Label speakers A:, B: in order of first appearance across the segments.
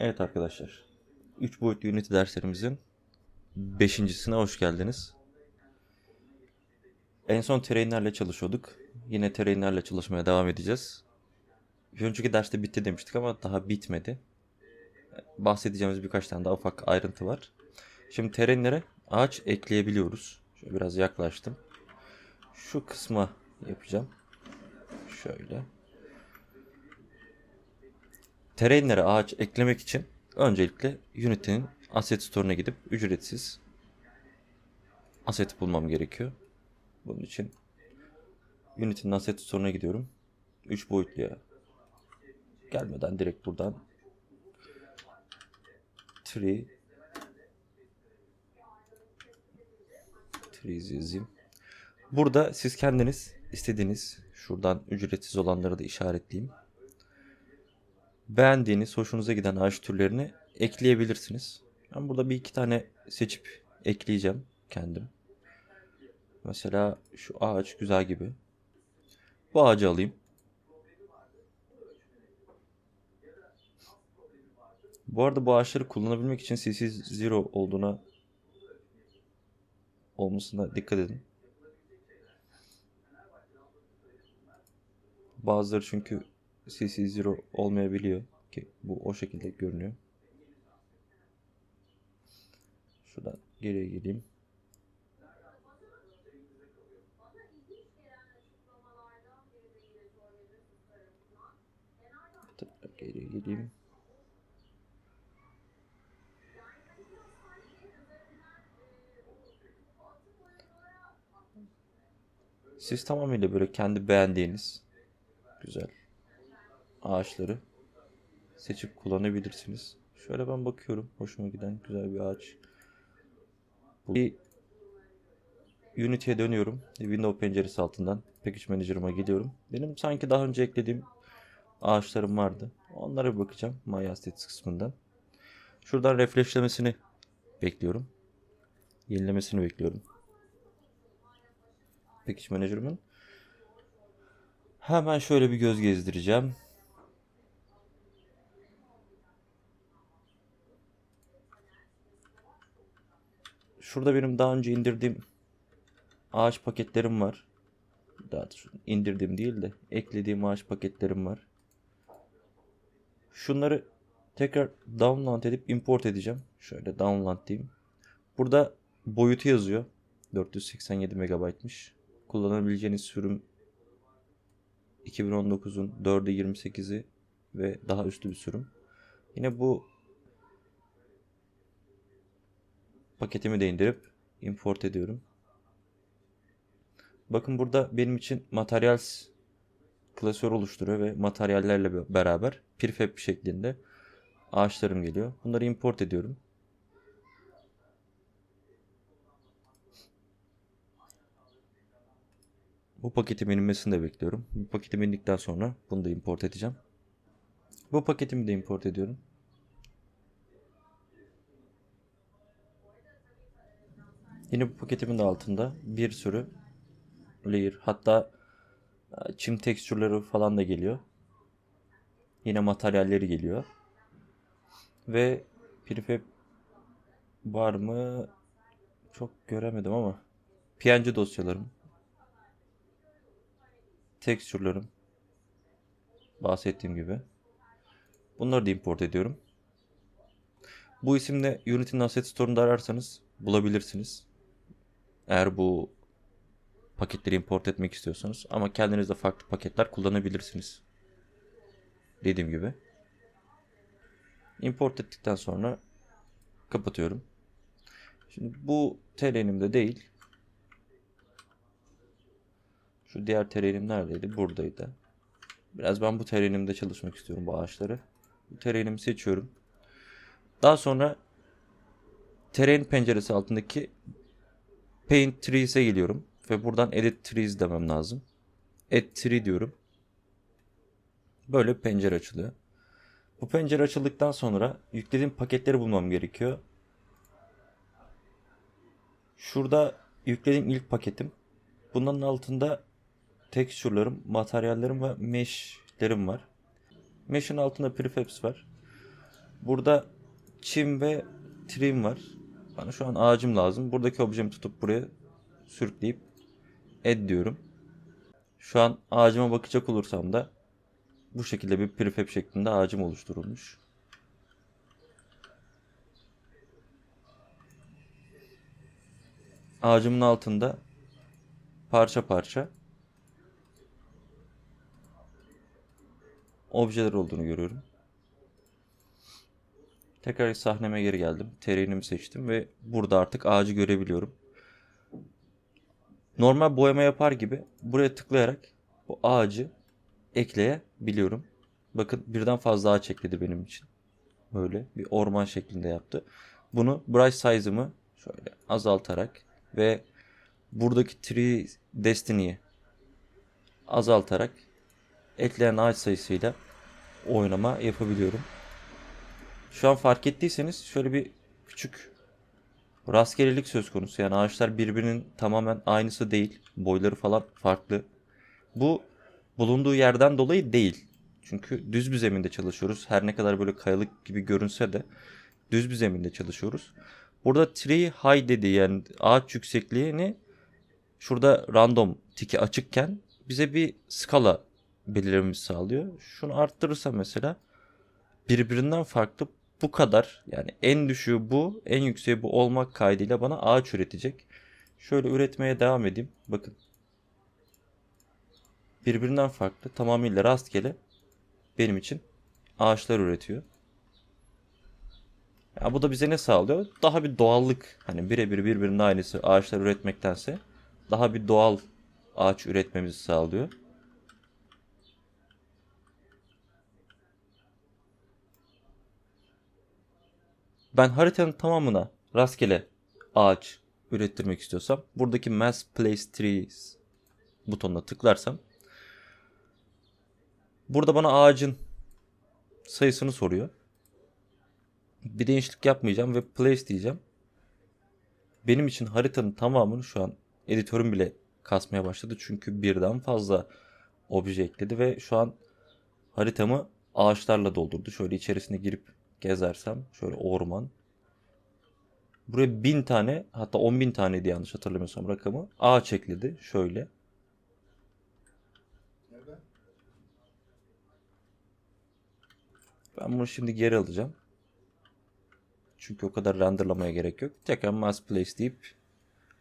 A: Evet arkadaşlar. 3 boyutlu Unity derslerimizin 5.sine hoş geldiniz. En son terrainlerle çalışıyorduk. Yine terrainlerle çalışmaya devam edeceğiz. Önceki derste bitti demiştik ama daha bitmedi. Bahsedeceğimiz birkaç tane daha ufak ayrıntı var. Şimdi terrainlere ağaç ekleyebiliyoruz. Şöyle biraz yaklaştım. Şu kısma yapacağım. Şöyle. Terrainlere ağaç eklemek için öncelikle Unity'nin Asset Store'una gidip ücretsiz asset bulmam gerekiyor. Bunun için Unity'nin Asset Store'una gidiyorum. 3 boyutluya gelmeden direkt buradan tree trees yazayım. Burada siz kendiniz istediğiniz şuradan ücretsiz olanları da işaretleyeyim beğendiğiniz, hoşunuza giden ağaç türlerini ekleyebilirsiniz. Ben burada bir iki tane seçip ekleyeceğim kendim. Mesela şu ağaç güzel gibi. Bu ağacı alayım. Bu arada bu ağaçları kullanabilmek için CC Zero olduğuna olmasına dikkat edin. Bazıları çünkü CC Zero olmayabiliyor ki bu o şekilde görünüyor. Şuradan geriye geleyim. Tekrar geriye geleyim. Siz tamamıyla böyle kendi beğendiğiniz güzel ağaçları seçip kullanabilirsiniz. Şöyle ben bakıyorum. Hoşuma giden güzel bir ağaç. Bir Unity'ye dönüyorum. Windows penceresi altından Package Manager'ıma gidiyorum. Benim sanki daha önce eklediğim ağaçlarım vardı. Onlara bir bakacağım. My Assets kısmından. Şuradan refreshlemesini bekliyorum. Yenilemesini bekliyorum. Package Manager'ımın. Hemen şöyle bir göz gezdireceğim. Şurada benim daha önce indirdiğim ağaç paketlerim var. Daha indirdiğim değil de eklediğim ağaç paketlerim var. Şunları tekrar download edip import edeceğim. Şöyle download diyeyim. Burada boyutu yazıyor. 487 MB'mış. Kullanabileceğiniz sürüm 2019'un 4'ü 28'i ve daha üstü bir sürüm. Yine bu paketimi de indirip import ediyorum. Bakın burada benim için materials klasör oluşturuyor ve materyallerle beraber prefab şeklinde ağaçlarım geliyor. Bunları import ediyorum. Bu paketin inmesini de bekliyorum. Bu paketim indikten sonra bunu da import edeceğim. Bu paketimi de import ediyorum. Yine bu paketimin de altında bir sürü layer hatta e, çim tekstürleri falan da geliyor. Yine materyalleri geliyor. Ve prefab var mı? Çok göremedim ama PNG dosyalarım tekstürlerim bahsettiğim gibi. Bunları da import ediyorum. Bu isimle Unity'nin Asset Store'unda ararsanız bulabilirsiniz. Eğer bu paketleri import etmek istiyorsanız ama kendiniz de farklı paketler kullanabilirsiniz. Dediğim gibi. Import ettikten sonra kapatıyorum. Şimdi bu terrenimde değil. Şu diğer terrenim neredeydi? Buradaydı. Biraz ben bu terrenimde çalışmak istiyorum bu ağaçları. Bu terrenimi seçiyorum. Daha sonra terrain penceresi altındaki Paint Trees'e geliyorum. Ve buradan Edit Trees demem lazım. Add Tree diyorum. Böyle bir pencere açılıyor. Bu pencere açıldıktan sonra yüklediğim paketleri bulmam gerekiyor. Şurada yüklediğim ilk paketim. Bunların altında texture'larım, materyallerim ve mesh'lerim var. Mesh'in altında prefabs var. Burada çim ve trim var. Bana şu an ağacım lazım. Buradaki objemi tutup buraya sürükleyip add diyorum. Şu an ağacıma bakacak olursam da bu şekilde bir prefab şeklinde ağacım oluşturulmuş. Ağacımın altında parça parça objeler olduğunu görüyorum. Tekrar sahneme geri geldim. Tereyinimi seçtim ve burada artık ağacı görebiliyorum. Normal boyama yapar gibi buraya tıklayarak bu ağacı ekleyebiliyorum. Bakın birden fazla ağaç ekledi benim için. Böyle bir orman şeklinde yaptı. Bunu brush size'ımı şöyle azaltarak ve buradaki tree destiny'yi azaltarak ekleyen ağaç sayısıyla oynama yapabiliyorum. Şu an fark ettiyseniz şöyle bir küçük rastgelelik söz konusu. Yani ağaçlar birbirinin tamamen aynısı değil. Boyları falan farklı. Bu bulunduğu yerden dolayı değil. Çünkü düz bir zeminde çalışıyoruz. Her ne kadar böyle kayalık gibi görünse de düz bir zeminde çalışıyoruz. Burada tree high dedi yani ağaç yüksekliğini şurada random tiki açıkken bize bir skala belirlememizi sağlıyor. Şunu arttırırsa mesela birbirinden farklı bu kadar yani en düşüğü bu en yükseği bu olmak kaydıyla bana ağaç üretecek. Şöyle üretmeye devam edeyim. Bakın. Birbirinden farklı tamamıyla rastgele benim için ağaçlar üretiyor. Ya bu da bize ne sağlıyor? Daha bir doğallık. Hani birebir birbirinin aynısı ağaçlar üretmektense daha bir doğal ağaç üretmemizi sağlıyor. Ben haritanın tamamına rastgele ağaç ürettirmek istiyorsam buradaki Mass Place Trees butonuna tıklarsam burada bana ağacın sayısını soruyor. Bir değişiklik yapmayacağım ve place diyeceğim. Benim için haritanın tamamını şu an editörüm bile kasmaya başladı. Çünkü birden fazla obje ekledi ve şu an haritamı ağaçlarla doldurdu. Şöyle içerisine girip gezersem şöyle orman. Buraya bin tane hatta on bin taneydi yanlış hatırlamıyorsam rakamı. Ağaç ekledi şöyle. Ben bunu şimdi geri alacağım. Çünkü o kadar renderlamaya gerek yok. Tekrar mass place deyip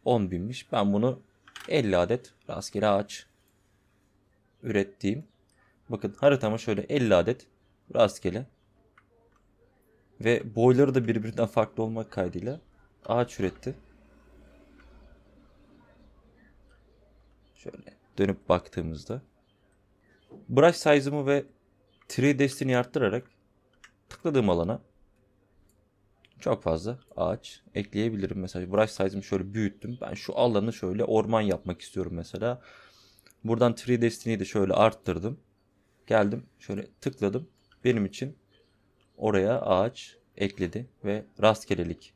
A: 10 binmiş. Ben bunu 50 adet rastgele ağaç ürettiğim. Bakın haritama şöyle 50 adet rastgele ve boyları da birbirinden farklı olmak kaydıyla ağaç üretti. Şöyle dönüp baktığımızda brush size'ımı ve 3 destini arttırarak tıkladığım alana çok fazla ağaç ekleyebilirim. Mesela brush size'ımı şöyle büyüttüm. Ben şu alanı şöyle orman yapmak istiyorum mesela. Buradan 3 destiny'yi de şöyle arttırdım. Geldim şöyle tıkladım. Benim için oraya ağaç ekledi ve rastgelelik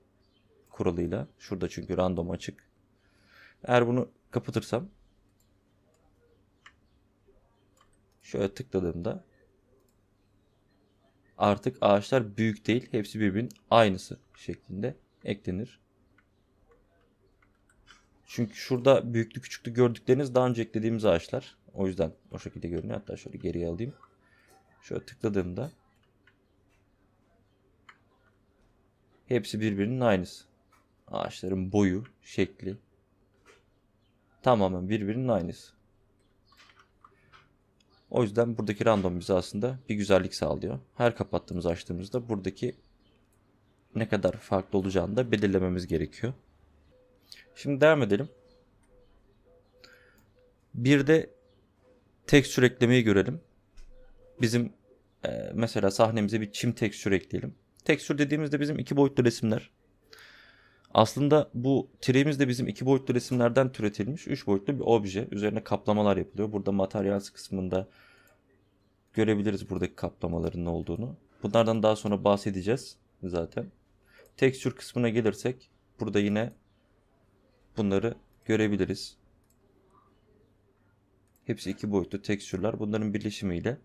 A: kuralıyla şurada çünkü random açık. Eğer bunu kapatırsam şöyle tıkladığımda artık ağaçlar büyük değil. Hepsi birbirinin aynısı şeklinde eklenir. Çünkü şurada büyüklü küçüklü gördükleriniz daha önce eklediğimiz ağaçlar. O yüzden o şekilde görünüyor. Hatta şöyle geriye alayım. Şöyle tıkladığımda hepsi birbirinin aynısı. Ağaçların boyu, şekli tamamen birbirinin aynısı. O yüzden buradaki random bize aslında bir güzellik sağlıyor. Her kapattığımız açtığımızda buradaki ne kadar farklı olacağını da belirlememiz gerekiyor. Şimdi devam edelim. Bir de tekstür eklemeyi görelim. Bizim e, mesela sahnemize bir çim tekstür ekleyelim. Tekstür dediğimizde bizim iki boyutlu resimler. Aslında bu treğimiz de bizim iki boyutlu resimlerden türetilmiş üç boyutlu bir obje. Üzerine kaplamalar yapılıyor. Burada materyal kısmında görebiliriz buradaki kaplamaların ne olduğunu. Bunlardan daha sonra bahsedeceğiz zaten. Tekstür kısmına gelirsek burada yine bunları görebiliriz. Hepsi iki boyutlu tekstürler. Bunların birleşimiyle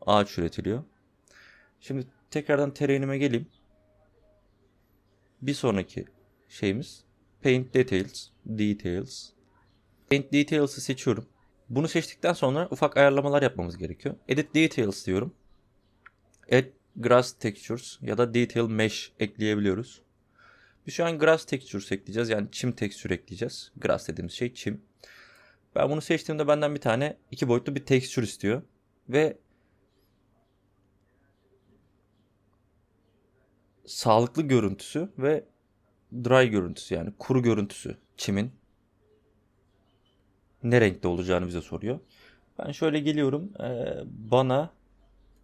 A: ağaç üretiliyor. Şimdi tekrardan terrain'ime geleyim. Bir sonraki şeyimiz Paint Details. Details. Paint Details'ı seçiyorum. Bunu seçtikten sonra ufak ayarlamalar yapmamız gerekiyor. Edit Details diyorum. Add Grass Textures ya da Detail Mesh ekleyebiliyoruz. Biz şu an Grass Textures ekleyeceğiz. Yani çim tekstür ekleyeceğiz. Grass dediğimiz şey çim. Ben bunu seçtiğimde benden bir tane iki boyutlu bir tekstür istiyor. Ve sağlıklı görüntüsü ve dry görüntüsü yani kuru görüntüsü çimin ne renkte olacağını bize soruyor. Ben şöyle geliyorum. Bana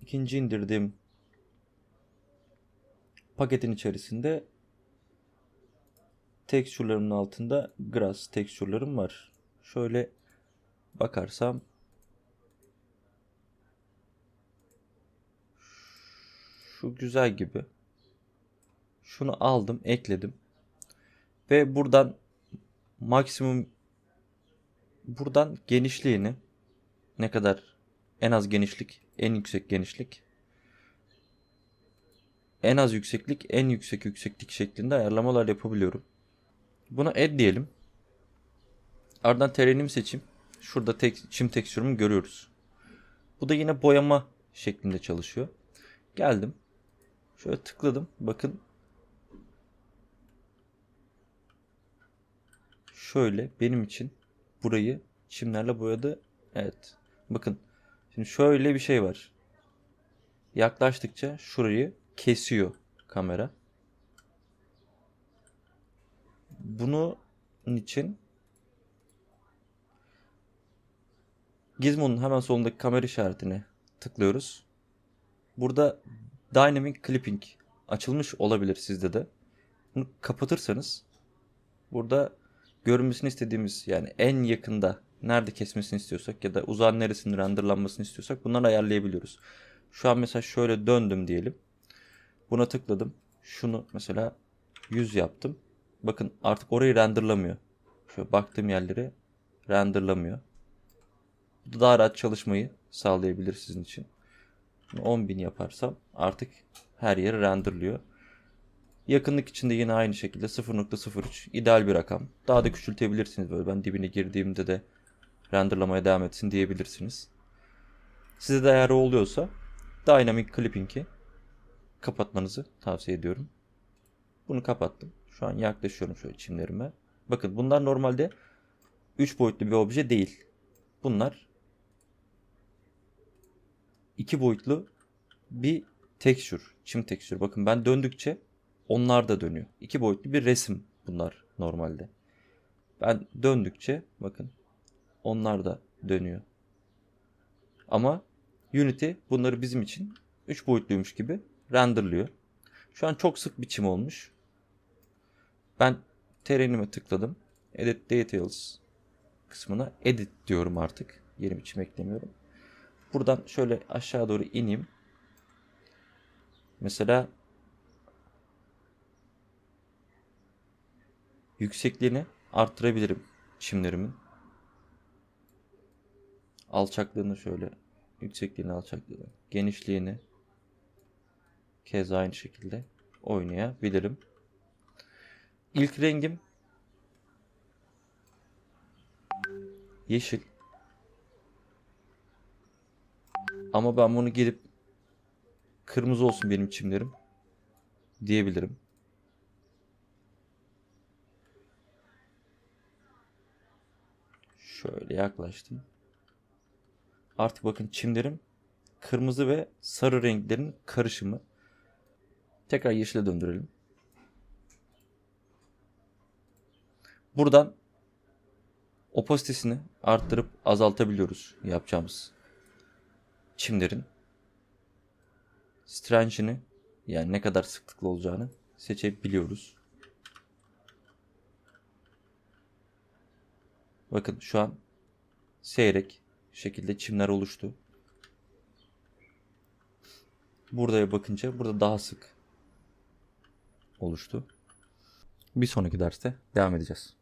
A: ikinci indirdiğim paketin içerisinde tekstürlerimin altında grass tekstürlerim var. Şöyle bakarsam şu güzel gibi. Şunu aldım, ekledim. Ve buradan maksimum buradan genişliğini ne kadar en az genişlik, en yüksek genişlik en az yükseklik, en yüksek yükseklik şeklinde ayarlamalar yapabiliyorum. Buna add diyelim. Ardından terrenimi seçeyim. Şurada tek, çim tekstürümü görüyoruz. Bu da yine boyama şeklinde çalışıyor. Geldim. Şöyle tıkladım. Bakın. Şöyle benim için burayı çimlerle boyadı. Evet. Bakın. Şimdi şöyle bir şey var. Yaklaştıkça şurayı kesiyor kamera. Bunun için Gizmo'nun hemen solundaki kamera işaretine tıklıyoruz. Burada Dynamic Clipping açılmış olabilir sizde de. Bunu kapatırsanız burada görünmesini istediğimiz yani en yakında nerede kesmesini istiyorsak ya da uzağın neresinin renderlanmasını istiyorsak bunları ayarlayabiliyoruz. Şu an mesela şöyle döndüm diyelim. Buna tıkladım. Şunu mesela 100 yaptım. Bakın artık orayı renderlamıyor. Şöyle baktığım yerleri renderlamıyor. Bu da daha rahat çalışmayı sağlayabilir sizin için. 10.000 yaparsam artık her yeri renderlıyor. Yakınlık içinde yine aynı şekilde 0.03 ideal bir rakam. Daha da küçültebilirsiniz böyle ben dibine girdiğimde de renderlamaya devam etsin diyebilirsiniz. Size de eğer oluyorsa Dynamic Clipping'i kapatmanızı tavsiye ediyorum. Bunu kapattım. Şu an yaklaşıyorum şöyle çimlerime. Bakın bunlar normalde 3 boyutlu bir obje değil. Bunlar 2 boyutlu bir tekstür, çim tekstür. Bakın ben döndükçe onlar da dönüyor. 2 boyutlu bir resim bunlar normalde. Ben döndükçe bakın onlar da dönüyor. Ama Unity bunları bizim için 3 boyutluymuş gibi renderlıyor. Şu an çok sık biçim olmuş. Ben terrenime tıkladım. Edit Details kısmına edit diyorum artık. Yeni biçim eklemiyorum. Buradan şöyle aşağı doğru ineyim. Mesela yüksekliğini arttırabilirim çimlerimin. Alçaklığını şöyle yüksekliğini alçaklığını genişliğini keza aynı şekilde oynayabilirim. İlk rengim yeşil. Ama ben bunu gelip kırmızı olsun benim çimlerim diyebilirim. Şöyle yaklaştım. Artık bakın çimlerim kırmızı ve sarı renklerin karışımı. Tekrar yeşile döndürelim. Buradan opasitesini arttırıp azaltabiliyoruz yapacağımız çimlerin. Strange'ini yani ne kadar sıklıkla olacağını seçebiliyoruz. Bakın şu an seyrek şekilde çimler oluştu. Buraya bakınca burada daha sık oluştu. Bir sonraki derste devam edeceğiz.